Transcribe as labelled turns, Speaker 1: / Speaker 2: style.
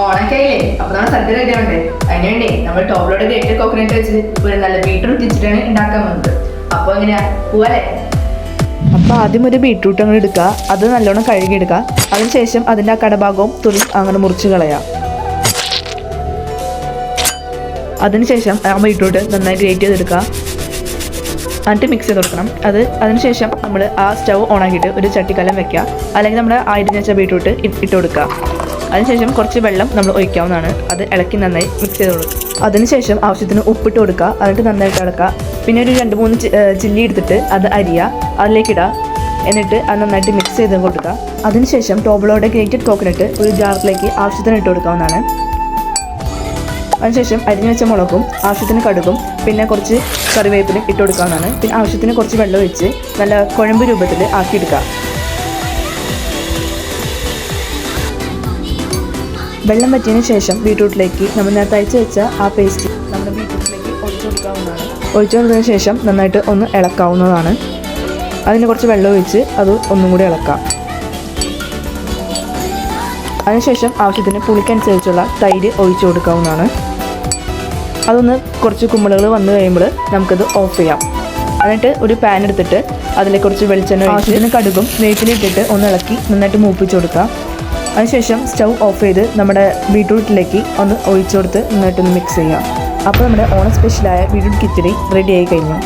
Speaker 1: ഓണൊക്കെയില്ലേ? അപ്പൊ നമ്മൾ സദ്യ റെഡി ആവണ്ടേ? നമ്മൾ ടോപ്പിലോട്ട് ഗ്രേറ്റ് കോക്കനട്ട് വെച്ച് ഒരു നല്ല ബീട്രൂട്ട് വെച്ചിട്ടാണ് ഉണ്ടാക്കാൻ വന്നത് അപ്പൊ എങ്ങനെയാ? പോവാലേ
Speaker 2: അപ്പോൾ ആദ്യം ഒരു ബീട്രൂട്ട് അങ്ങനെ എടുക്കുക അത് നല്ലോണം കഴുകിയെടുക്കുക അതിനുശേഷം അതിന്റെ ആ കടഭാഗവും തുണി അങ്ങനെ മുറിച്ച് കളയാം. അതിനുശേഷം ആ ബീട്രൂട്ട് നന്നായി ഗ്രേറ്റ് ചെയ്തെടുക്കുക എന്നിട്ട് മിക്സ് ചെയ്ത് കൊടുക്കണം. അത് അതിനുശേഷം നമ്മൾ ആ സ്റ്റവ് ഓണാക്കിയിട്ട് ഒരു ചട്ടിക്കലം വെക്കുക അല്ലെങ്കിൽ നമ്മൾ ആയിരം വെച്ച ബീട്രൂട്ട് ഇട്ട് കൊടുക്കുക അതിനുശേഷം കുറച്ച് വെള്ളം നമ്മൾ ഒഴിക്കാവുന്നതാണ്. അത് ഇളക്കി നന്നായി മിക്സ് ചെയ്ത് കൊടുക്കുക അതിനുശേഷം ആവശ്യത്തിന് ഉപ്പിട്ട് കൊടുക്കുക. എന്നിട്ട് നന്നായിട്ട് ഇളക്കുക. പിന്നെ ഒരു രണ്ട് മൂന്ന് ചില്ലി എടുത്തിട്ട് അത് അരിയുക അതിലേക്കിടുക എന്നിട്ട് അത് നന്നായിട്ട് മിക്സ് ചെയ്ത് കൊടുക്കുക. അതിനുശേഷം ടോബിളോടെ ഗ്രേറ്റഡ് കോക്കനട്ട് ഒരു ജാറിലേക്ക് ആവശ്യത്തിന് ഇട്ട് കൊടുക്കാവുന്നതാണ്. അതിനുശേഷം അരിഞ്ഞു വെച്ച മുളകും ആവശ്യത്തിന് കടുകും പിന്നെ കുറച്ച് കറിവേപ്പിലും ഇട്ട് കൊടുക്കാവുന്നതാണ്. പിന്നെ ആവശ്യത്തിന് കുറച്ച് വെള്ളം ഒഴിച്ച് നല്ല കുഴമ്പ് രൂപത്തിൽ ആക്കിയെടുക്കുക. വെള്ളം പറ്റിയതിന് ശേഷം ബീട്രൂട്ടിലേക്ക് നമ്മൾ നേരത്തെ അയച്ചു വെച്ച ആ പേസ്റ്റ് നമ്മുടെ ബീട്രൂട്ടിലേക്ക് ഒഴിച്ചു കൊടുക്കാവുന്നതാണ്. ഒഴിച്ചു കൊടുത്തതിന് ശേഷം നന്നായിട്ട് ഒന്ന് ഇളക്കാവുന്നതാണ്. അതിന് കുറച്ച് വെള്ളം ഒഴിച്ച് അത് ഒന്നും കൂടി ഇളക്കാം. അതിനുശേഷം ആവശ്യത്തിന് പുളിക്കനുസരിച്ചുള്ള തൈര് ഒഴിച്ചു കൊടുക്കാവുന്നതാണ്. അതൊന്ന് കുറച്ച് കുമ്പിളുകൾ വന്നു കഴിയുമ്പോൾ നമുക്കത് ഓഫ് ചെയ്യാം. എന്നിട്ട് ഒരു പാൻ എടുത്തിട്ട് അതിലെ കുറച്ച് വെളിച്ചെണ്ണ ആവശ്യത്തിന് കടുകും വേപ്പിലിട്ടിട്ട് ഒന്ന് ഇളക്കി നന്നായിട്ട് മൂപ്പിച്ച് കൊടുക്കുക അതിനുശേഷം സ്റ്റൗ ഓഫ് ചെയ്ത് നമ്മുടെ ബീട്രൂട്ടിലേക്ക് ഒന്ന് ഒഴിച്ചു കൊടുത്ത് നന്നായിട്ടൊന്ന് മിക്സ് ചെയ്യാം അപ്പോൾ നമ്മുടെ ഓണ സ്പെഷ്യലായ ബീട്രൂട്ട് കിച്ചടി റെഡി ആയി കഴിഞ്ഞു.